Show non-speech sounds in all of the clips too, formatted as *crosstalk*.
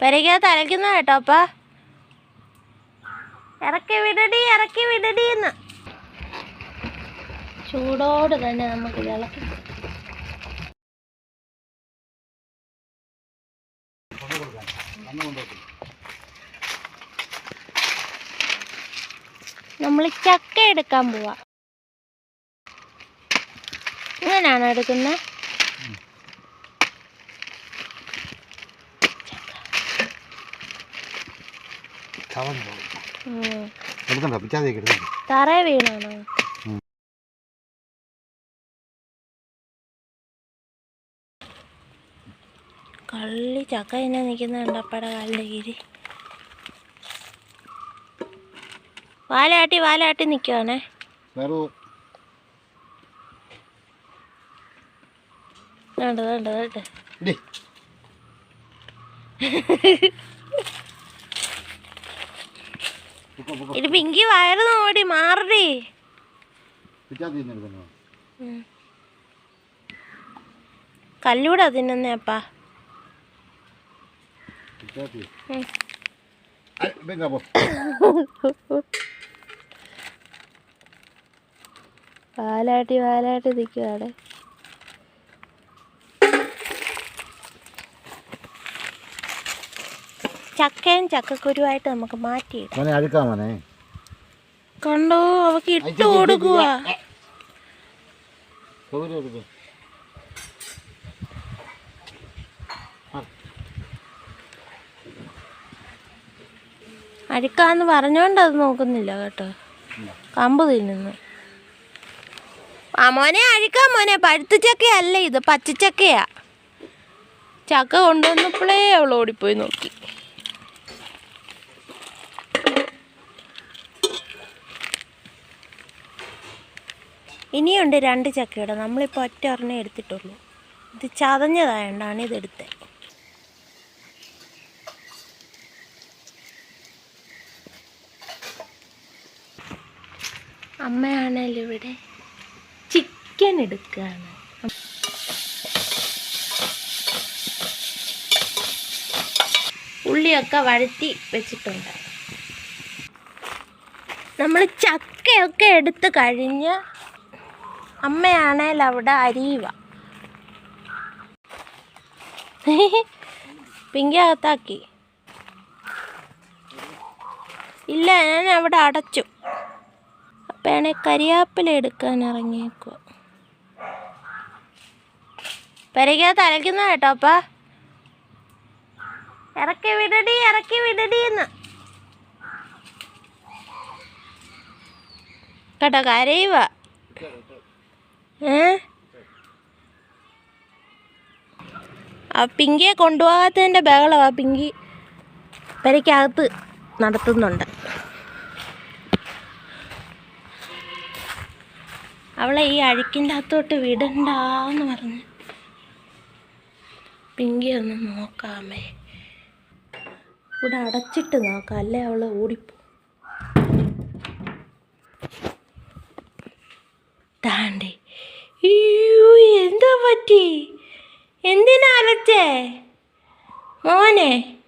പെരയ്ക്കകത്ത് അരയ്ക്കുന്ന കേട്ടോ അപ്പ ഇറക്കി വിടടി ഇറക്കി വിടടി എന്ന് ചൂടോട് തന്നെ നമുക്ക് ഇളക്കി നമ്മൾ ചക്ക എടുക്കാൻ പോവാ ഇങ്ങനെയാണോ എടുക്കുന്നത് തറ വീണാണോ. കള്ളി ചക്ക തന്നെ നിൽക്കുന്ന അപ്പടെ കാലിന്റെ കീരി വാലാട്ടി വാലാട്ടി നിൽക്കുവാണേ. വേറെ വേണ്ട വേണ്ട വേണ്ട. *laughs* ഇത് പിങ്കി വയറ് നോടി മാറടി. കല്ലൂടെ തിന്നുന്നേ അപ്പാ. *laughs* വാലാട്ടി വാലാട്ടി നിൽക്കുവാണ് ചക്കയും ചക്കക്കുരുവായിട്ട് നമുക്ക് മാറ്റിയിടാം. മോനെ അഴുക്കാ മോനെ. കണ്ടോ അവക്ക് ഇട്ട് കൊടുക്കുക എടുക്കും. അഴുക്കാന്ന് പറഞ്ഞോണ്ട് അത് നോക്കുന്നില്ല കേട്ടോ. കമ്പ് തിന്നുന്നു. ആ മോനെ അഴുക്കാ മോനെ. പഴുത്ത ചക്കയല്ല ഇത്? പച്ചച്ചക്കയാ. ചക്ക കൊണ്ടുവന്നപ്പോഴേ അവൾ ഓടിപ്പോയി നോക്കി. ഇനിയുണ്ട് രണ്ട് ചക്കയുടെ. നമ്മളിപ്പോൾ ഒറ്റ ഒരെണ്ണം എടുത്തിട്ടുള്ളൂ. ഇത് ചതഞ്ഞതായോണ്ടാണ് ഇതെടുത്തത് അമ്മയാണല്ലോ ഇവിടെ ചിക്കൻ എടുക്കുകയാണ് ഉള്ളിയൊക്കെ വഴറ്റി വെച്ചിട്ടുണ്ട്. നമ്മൾ ചക്കയൊക്കെ എടുത്ത് കഴിഞ്ഞ് അമ്മയാണേൽ അവിടെ അരിയുക പിങ്കി അകത്താക്കി. ഇല്ല ഞാൻ അവിടെ അടച്ചു. അപ്പയാണെ കരിയാപ്പില എടുക്കാൻ ഇറങ്ങിയേക്കുക പെരയ്ക്കകത്ത് അരയ്ക്കുന്ന കേട്ടോ അപ്പ. ഇറക്കി വിടടി ഇറക്കി വിടടി എന്ന്. കേട്ടോ കരയുക ആ പിങ്കിയെ കൊണ്ടുപോകാത്തതിന്റെ ബഹളം ആ പിങ്കി. പെരയ്ക്കകത്ത് നടത്തുന്നുണ്ട്. അവളെ ഈ അഴുക്കിന്റെ അകത്തോട്ട് വിടണ്ടെന്ന് പറഞ്ഞ് പിങ്കി ഒന്ന് നോക്കാമേ. ഇവിടെ അടച്ചിട്ട് നോക്കാം അല്ലേ അവൾ ഓടിപ്പോ. താണ്ടേ പറ്റി? എന്തിനാ മോനെ.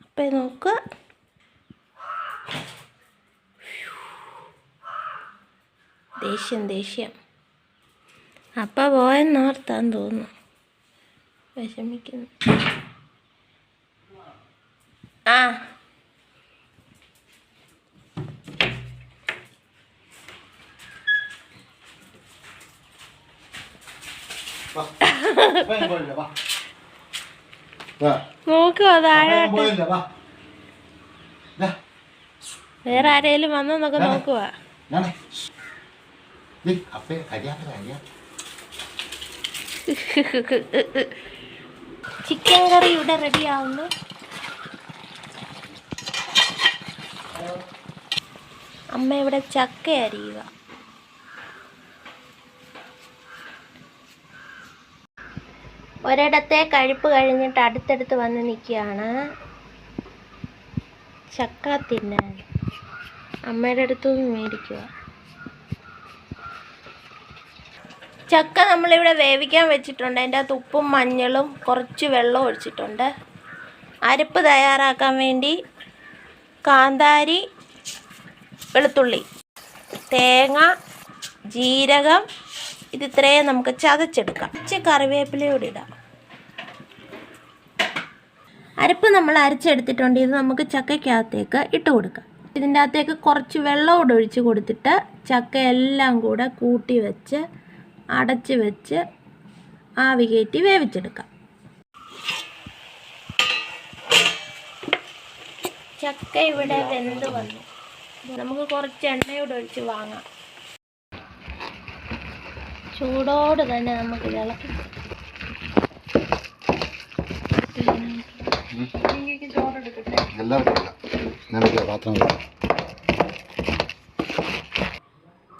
അപ്പ നോക്ക. ദേഷ്യം ദേഷ്യം. അപ്പ പോയെന്നോർത്താൻ തോന്നുന്നു. വിഷമിക്കുന്നു. ആ. നോക്കുവോ. താഴെ വേറെ ആരെങ്കിലും വന്നോന്നൊക്കെ. ചിക്കൻ കറി ഇവിടെ റെഡി ആവുന്നു. അമ്മ ഇവിടെ ചക്ക അരിയുക ഒരിടത്തെ കഴിപ്പ് കഴിഞ്ഞിട്ട് അടുത്തടുത്ത് വന്ന് നിൽക്കുകയാണ്. ചക്ക തിന്നാൻ അമ്മയുടെ അടുത്തു മേടിക്കുക. ചക്ക നമ്മളിവിടെ വേവിക്കാൻ വെച്ചിട്ടുണ്ട്. അതിന്റെ അകത്ത് ഉപ്പും മഞ്ഞളും കുറച്ച് വെള്ളം ഒഴിച്ചിട്ടുണ്ട്. അരപ്പ് തയ്യാറാക്കാൻ വേണ്ടി കാന്താരി വെളുത്തുള്ളി തേങ്ങ ജീരകം. ഇത് ഇത്രയും നമുക്ക് ചതച്ചെടുക്കാം. കുറച്ച് കറിവേപ്പിലയോടെ ഇടാം. അരപ്പ് നമ്മൾ അരച്ചെടുത്തിട്ടുണ്ട്. ഇത് നമുക്ക് ചക്കയ്ക്കകത്തേക്ക് ഇട്ട് കൊടുക്കാം. ഇതിന്റെ അകത്തേക്ക് കുറച്ച് വെള്ളം കൂടെ ഒഴിച്ച് കൊടുത്തിട്ട് ചക്ക എല്ലാം കൂടെ കൂട്ടി വെച്ച് അടച്ച് വെച്ച് ആവി കയറ്റി വേവിച്ചെടുക്കാം. ചക്ക ഇവിടെ വെന്ത് വന്നു. നമുക്ക് കുറച്ച് എണ്ണയോടെ ഒഴിച്ച് വാങ്ങാം. ചൂടോട് തന്നെ നമുക്ക് ഇളക്കി എല്ലാവർക്കും ഞാനൊക്കെ പാത്രം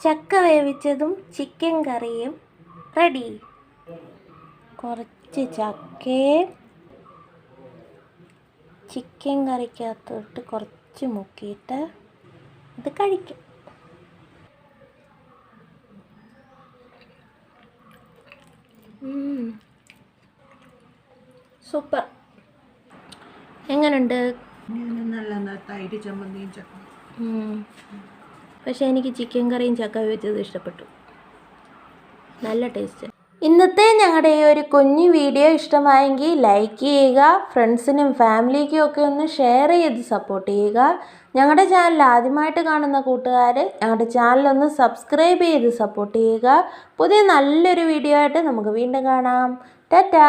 ചക്ക വേവിച്ചതും ചിക്കൻ കറിയും റെഡി കുറച്ച് ചക്കയും ചിക്കൻ കറിക്കകത്തോട്ട് കുറച്ച് മുക്കിയിട്ട് ഇത് കഴിക്കും. സൂപ്പർ. തൈര് ചമ്മന്തിയും ചക്ക. ഉം. പക്ഷെ എനിക്ക് ചിക്കൻ കറിയും ചക്ക വെച്ചത് ഇഷ്ടപ്പെട്ടു. നല്ല ടേസ്റ്റ്. ഇന്നത്തെ ഞങ്ങളുടെ ഈ ഒരു കുഞ്ഞു വീഡിയോ ഇഷ്ടമായെങ്കിൽ ലൈക്ക് ചെയ്യുക ഫ്രണ്ട്സിനും ഫാമിലിക്കും ഒക്കെ ഒന്ന് ഷെയർ ചെയ്ത് സപ്പോർട്ട് ചെയ്യുക. ഞങ്ങളുടെ ചാനൽ ആദ്യമായിട്ട് കാണുന്ന കൂട്ടുകാർ ഞങ്ങളുടെ ചാനൽ ഒന്ന് സബ്സ്ക്രൈബ് ചെയ്ത് സപ്പോർട്ട് ചെയ്യുക. പുതിയ നല്ലൊരു വീഡിയോ ആയിട്ട് നമുക്ക് വീണ്ടും കാണാം. ടാറ്റാ!